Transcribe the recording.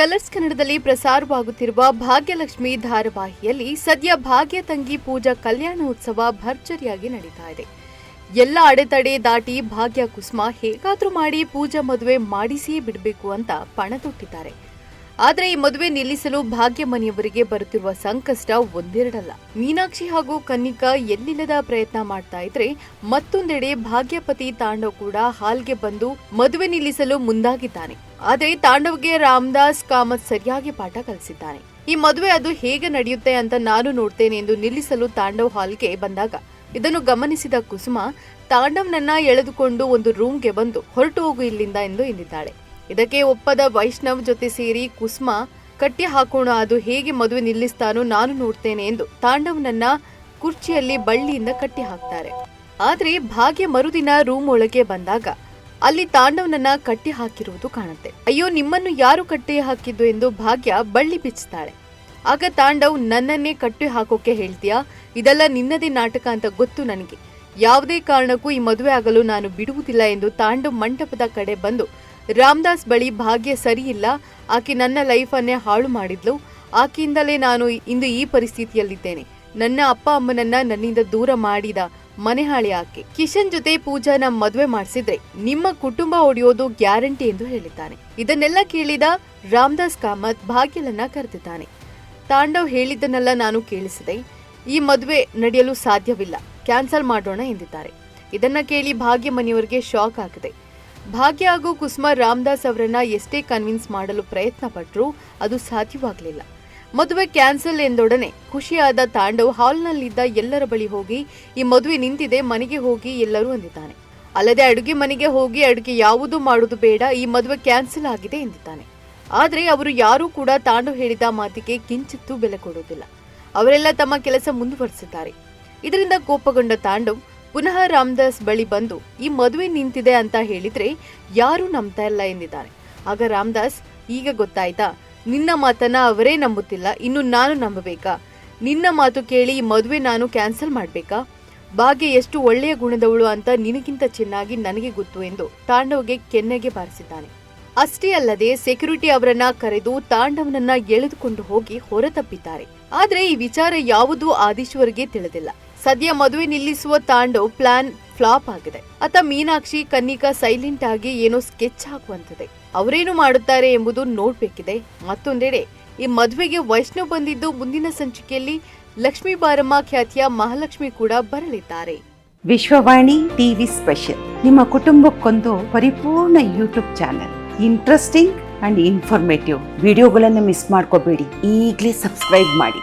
Colours ಕನ್ನಡದಲ್ಲಿ ಪ್ರಸಾರವಾಗುತ್ತಿರುವ ಭಾಗ್ಯಲಕ್ಷ್ಮಿ ಧಾರಾವಾಹಿಯಲ್ಲಿ ಸದ್ಯ ಭಾಗ್ಯ ತಂಗಿ ಪೂಜಾ ಕಲ್ಯಾಣೋತ್ಸವ ಭರ್ಜರಿಯಾಗಿ ನಡೀತಾ ಇದೆ. ಎಲ್ಲ ಅಡೆತಡೆ ದಾಟಿ ಭಾಗ್ಯ ಕುಸುಮ ಹೇಗಾದ್ರೂ ಮಾಡಿ ಪೂಜಾ ಮದುವೆ ಮಾಡಿಸಿಯೇ ಬಿಡಬೇಕು ಅಂತ ಪಣತೊಟ್ಟಿದ್ದಾರೆ. ಆದರೆ ಈ ಮದುವೆ ನಿಲ್ಲಿಸಲು ಭಾಗ್ಯ ಮನೆಯವರಿಗೆ ಬರುತ್ತಿರುವ ಸಂಕಷ್ಟ ಒಂದೆರಡಲ್ಲ. ಮೀನಾಕ್ಷಿ ಹಾಗೂ ಕನ್ನಿಕಾ ಎಲ್ಲಿಲ್ಲದ ಪ್ರಯತ್ನ ಮಾಡ್ತಾ ಇದ್ರೆ ಮತ್ತೊಂದೆಡೆ ಭಾಗ್ಯಪತಿ ತಾಂಡವ್ ಕೂಡ ಹಾಲ್ಗೆ ಬಂದು ಮದುವೆ ನಿಲ್ಲಿಸಲು ಮುಂದಾಗಿದ್ದಾನೆ. ಆದರೆ ತಾಂಡವ್ಗೆ ರಾಮದಾಸ್ ಕಾಮತ್ ಸರಿಯಾಗಿ ಪಾಠ ಕಲಿಸಿದ್ದಾನೆ. ಈ ಮದುವೆ ಅದು ಹೇಗೆ ನಡೆಯುತ್ತೆ ಅಂತ ನಾನು ನೋಡ್ತೇನೆ ಎಂದು ನಿಲ್ಲಿಸಲು ತಾಂಡವ್ ಹಾಲ್ಗೆ ಬಂದಾಗ. ಇದನ್ನು ಗಮನಿಸಿದ ಕುಸುಮ, ತಾಂಡವ್ನನ್ನ ಎಳೆದುಕೊಂಡು ಒಂದು ರೂಮ್ಗೆ ಬಂದು ಹೊರಟು ಹೋಗು ಇಲ್ಲಿಂದ ಎಂದು ಎಂದಿದ್ದಾಳೆ. ಇದಕ್ಕೆ ಒಪ್ಪದ ವೈಷ್ಣವ್ ಜೊತೆ ಸೇರಿ ಕುಸ್ಮ, ಕಟ್ಟಿ ಹಾಕೋಣ, ಅದು ಹೇಗೆ ಮದುವೆ ನಿಲ್ಲಿಸ್ತಾನೋ ನಾನು ನೋಡ್ತೇನೆ ಎಂದು ತಾಂಡವ್ನನ್ನ ಕುರ್ಚಿಯಲ್ಲಿ ಬಳ್ಳಿಯಿಂದ ಕಟ್ಟಿ ಹಾಕ್ತಾರೆ. ಆದ್ರೆ ಭಾಗ್ಯ ಮರುದಿನ ರೂಮ್ ಒಳಗೆ ಬಂದಾಗ ಅಲ್ಲಿ ತಾಂಡವನನ್ನ ಕಟ್ಟಿ ಹಾಕಿರುವುದು ಕಾಣುತ್ತೆ. ಅಯ್ಯೋ, ನಿಮ್ಮನ್ನು ಯಾರು ಕಟ್ಟಿ ಹಾಕಿದ್ದು ಎಂದು ಭಾಗ್ಯ ಬಳ್ಳಿ ಬಿಚ್ಚುತ್ತಾಳೆ ಆಗ ತಾಂಡವ್, ನನ್ನನ್ನೇ ಕಟ್ಟಿ ಹಾಕೋಕೆ ಹೇಳ್ತೀಯಾ? ಇದೆಲ್ಲ ನಿನ್ನದೇ ನಾಟಕ ಅಂತ ಗೊತ್ತು ನನಗೆ. ಯಾವುದೇ ಕಾರಣಕ್ಕೂ ಈ ಮದುವೆ ಆಗಲು ನಾನು ಬಿಡುವುದಿಲ್ಲ ಎಂದು ತಾಂಡವ್ ಮಂಟಪದ ಕಡೆ ಬಂದು ರಾಮದಾಸ್ ಬಳಿ ಭಾಗ್ಯ ಸರಿಯಿಲ್ಲ. ಆಕೆ ನನ್ನ ಲೈಫನ್ನೇ ಹಾಳು ಮಾಡಿದ್ಲು. ಆಕೆಯಿಂದಲೇ ನಾನು ಇಂದು ಈ ಪರಿಸ್ಥಿತಿಯಲ್ಲಿದ್ದೇನೆ. ನನ್ನ ಅಪ್ಪ ಅಮ್ಮನನ್ನ ನನ್ನಿಂದ ದೂರ ಮಾಡಿದ ಮನೆಹಾಳಿ ಆಕೆ. ಕಿಶನ್ ಜೊತೆ ಪೂಜಾನ ಮದುವೆ ಮಾಡಿಸಿದ್ರೆ ನಿಮ್ಮ ಕುಟುಂಬ ಒಡೆಯೋದು ಗ್ಯಾರಂಟಿ ಎಂದು ಹೇಳಿದ್ದಾನೆ. ಇದನ್ನೆಲ್ಲ ಕೇಳಿದ ರಾಮದಾಸ್ ಕಾಮತ್ ಭಾಗ್ಯಲನ್ನ ಕರೆದಿದ್ದಾನೆ. ತಾಂಡವ್ ಹೇಳಿದ್ದನ್ನೆಲ್ಲ ನಾನು ಕೇಳಿಸಿದೆ ಈ ಮದುವೆ ನಡೆಯಲು ಸಾಧ್ಯವಿಲ್ಲ. ಕ್ಯಾನ್ಸಲ್ ಮಾಡೋಣ ಎಂದಿದ್ದಾರೆ. ಇದನ್ನ ಕೇಳಿ ಭಾಗ್ಯ ಮನೆಯವರಿಗೆ ಶಾಕ್ ಆಗಿದೆ. ಭಾಗ್ಯ ಹಾಗೂ ಕುಸುಮ ರಾಮದಾಸ್ ಅವರನ್ನ ಎಷ್ಟೇ ಕನ್ವಿನ್ಸ್ ಮಾಡಲು ಪ್ರಯತ್ನ ಪಟ್ಟರೂ ಅದು ಸಾಧ್ಯವಾಗಲಿಲ್ಲ. ಮದುವೆ ಕ್ಯಾನ್ಸಲ್ ಎಂದೊಡನೆ ಖುಷಿಯಾದ ತಾಂಡವ್ ಹಾಲ್ನಲ್ಲಿದ್ದ ಎಲ್ಲರ ಬಳಿ ಹೋಗಿ, ಈ ಮದುವೆ ನಿಂತಿದೆ, ಮನೆಗೆ ಹೋಗಿ ಎಲ್ಲರೂ ಅಂದಿದ್ದಾನೆ. ಅಲ್ಲದೆ ಅಡುಗೆ ಮನೆಗೆ ಹೋಗಿ ಅಡುಗೆ ಯಾವುದು ಮಾಡುವುದು ಬೇಡ, ಈ ಮದುವೆ ಕ್ಯಾನ್ಸಲ್ ಆಗಿದೆ ಎಂದಿದ್ದಾನೆ. ಆದರೆ ಅವರು ಯಾರೂ ಕೂಡ ತಾಂಡವ್ ಹೇಳಿದ ಮಾತಿಗೆ ಕಿಂಚಿತ್ತೂ ಬೆಲೆ ಕೊಡುವುದಿಲ್ಲ. ಅವರೆಲ್ಲ ತಮ್ಮ ಕೆಲಸ ಮುಂದುವರೆಸಿದ್ದಾರೆ. ಇದರಿಂದ ಕೋಪಗೊಂಡ ತಾಂಡವ್ ಪುನಃ ರಾಮದಾಸ್ ಬಳಿ ಬಂದು ಈ ಮದುವೆ ನಿಂತಿದೆ ಅಂತ ಹೇಳಿದ್ರೆ ಯಾರೂ ನಂಬ್ತಾ ಇಲ್ಲ ಎಂದಿದ್ದಾರೆ. ಆಗ ರಾಮದಾಸ್, ಈಗ ಗೊತ್ತಾಯ್ತಾ? ನಿನ್ನ ಮಾತನ್ನ ಅವರೇ ನಂಬುತ್ತಿಲ್ಲ, ಇನ್ನು ನಾನು ನಂಬಬೇಕಾ? ನಿನ್ನ ಮಾತು ಕೇಳಿ ಈ ಮದುವೆ ನಾನು ಕ್ಯಾನ್ಸಲ್ ಮಾಡ್ಬೇಕಾ? ಭಾಗ್ಯ ಎಷ್ಟು ಒಳ್ಳೆಯ ಗುಣದವಳು ಅಂತ ನಿನಗಿಂತ ಚೆನ್ನಾಗಿ ನನಗೆ ಗೊತ್ತು ಎಂದು ತಾಂಡವ್ಗೆ ಕೆನ್ನೆಗೆ ಬಾರಿಸಿದ್ದಾನೆ. ಅಷ್ಟೇ ಅಲ್ಲದೆ ಸೆಕ್ಯೂರಿಟಿ ಅವರನ್ನ ಕರೆದು ತಾಂಡವನನ್ನ ಎಳೆದುಕೊಂಡು ಹೋಗಿ ಹೊರತಪ್ಪಿದ್ದಾರೆ. ಆದ್ರೆ ಈ ವಿಚಾರ ಯಾವುದೂ ಆದೀಶ್ವರ್ಗೆ ತಿಳಿದಿಲ್ಲ. ಸದ್ಯ ಮದುವೆ ನಿಲ್ಲಿಸುವ ತಾಂಡವ್ ಪ್ಲಾನ್ ಫ್ಲಾಪ್ ಆಗಿದೆ. ಅತ ಮೀನಾಕ್ಷಿ, ಕನ್ನಿಕಾ ಸೈಲೆಂಟ್ ಆಗಿ ಏನೋ ಸ್ಕೆಚ್ ಹಾಕುವಂತಿದೆ. ಅವರೇನು ಮಾಡುತ್ತಾರೆ ಎಂಬುದು ನೋಡ್ಬೇಕಿದೆ. ಮತ್ತೊಂದೆಡೆ, ಈ ಮದುವೆಗೆ ವೈಷ್ಣವ್ ಬಂದಿದ್ದು ಮುಂದಿನ ಸಂಚಿಕೆಯಲ್ಲಿ ಲಕ್ಷ್ಮೀ ಬಾರಮ್ಮ ಖ್ಯಾತಿಯ ಮಹಾಲಕ್ಷ್ಮಿ ಕೂಡ ಬರಲಿದ್ದಾರೆ. Vishwavani TV special. ನಿಮ್ಮ ಕುಟುಂಬಕ್ಕೊಂದು ಪರಿಪೂರ್ಣ YouTube channel. Interesting and informative ವಿಡಿಯೋಗಳನ್ನು ಮಿಸ್ ಮಾಡ್ಕೋಬೇಡಿ. ಈಗಲೇ ಸಬ್ಸ್ಕ್ರೈಬ್ ಮಾಡಿ.